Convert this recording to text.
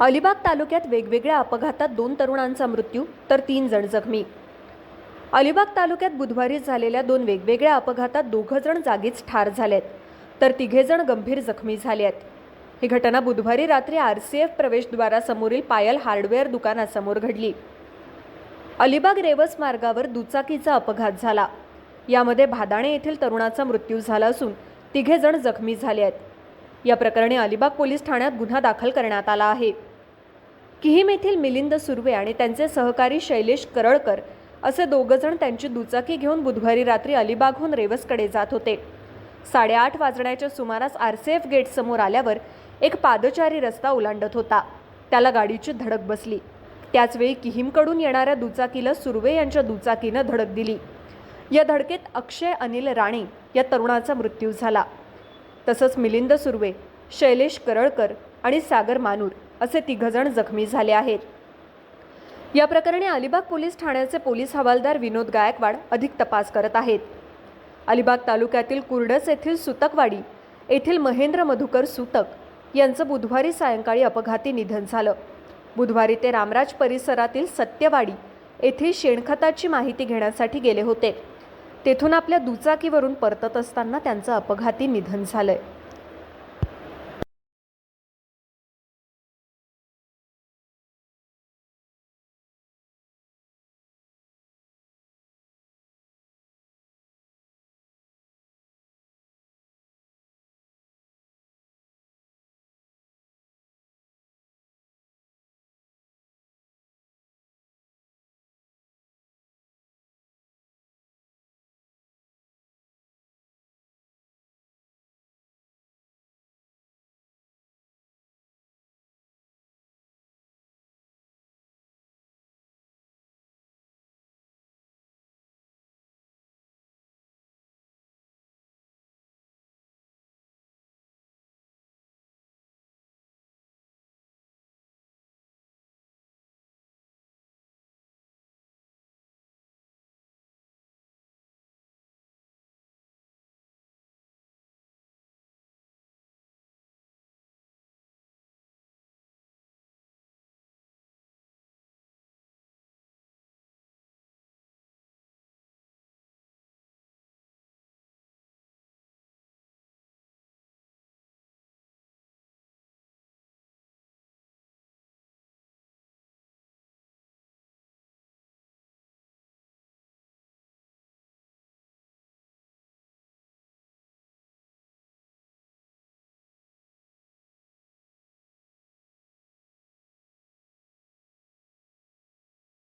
अलिबाग तालुक्यात वेगवेगळ्या अपघातात दोन तरुणांचा मृत्यू तर तीन जण जखमी. अलिबाग तालुक्यात बुधवारी झालेल्या दोन वेगवेगळ्या अपघातात दोघं जण जागीच ठार झालेत तर तिघे जण गंभीर जखमी झाले आहेत ही घटना बुधवारी रात्री आर सी एफ प्रवेशद्वारासमोरील पायल हार्डवेअर दुकानासमोर घडली. अलिबाग रेवस मार्गावर दुचाकीचा अपघात झाला. यामध्ये भादाणे येथील तरुणाचा मृत्यू झाला असून तिघे जण जखमी झाले आहेत या प्रकरणी अलिबाग पोलीस ठाण्यात गुन्हा दाखल करण्यात आला आहे. किहीम येथील मिलिंद सुर्वे आणि त्यांचे सहकारी शैलेश करळकर असे दोघंजण त्यांची दुचाकी घेऊन बुधवारी रात्री अलिबागहून रेवसकडे जात होते. साडेआठ वाजण्याच्या सुमारास आर सी एफ गेटसमोर आल्यावर एक पादचारी रस्ता ओलांडत होता. त्याला गाडीची धडक बसली. त्याचवेळी किहीमकडून येणाऱ्या दुचाकीला सुर्वे यांच्या दुचाकीनं धडक दिली. या धडकेत अक्षय अनिल राणे या तरुणाचा मृत्यू झाला. तसंच मिलिंद सुर्वे शैलेश करळकर आणि सागर मानूर असे तिघजण जखमी झाले आहेत. या प्रकरणी अलिबाग पोलीस ठाण्याचे पोलीस हवालदार विनोद गायकवाड अधिक तपास करत आहेत. अलिबाग तालुक्यातील कुर्डस येथील सुतकवाडी येथील महेंद्र मधुकर सुतक यांचं बुधवारी सायंकाळी अपघाती निधन झालं. बुधवारी ते रामराज परिसरातील सत्यवाडी येथील शेणखताची माहिती घेण्यासाठी गेले होते. तेथून आपल्या दुचाकीवरून परतत असताना त्यांचं अपघाती निधन झालंय.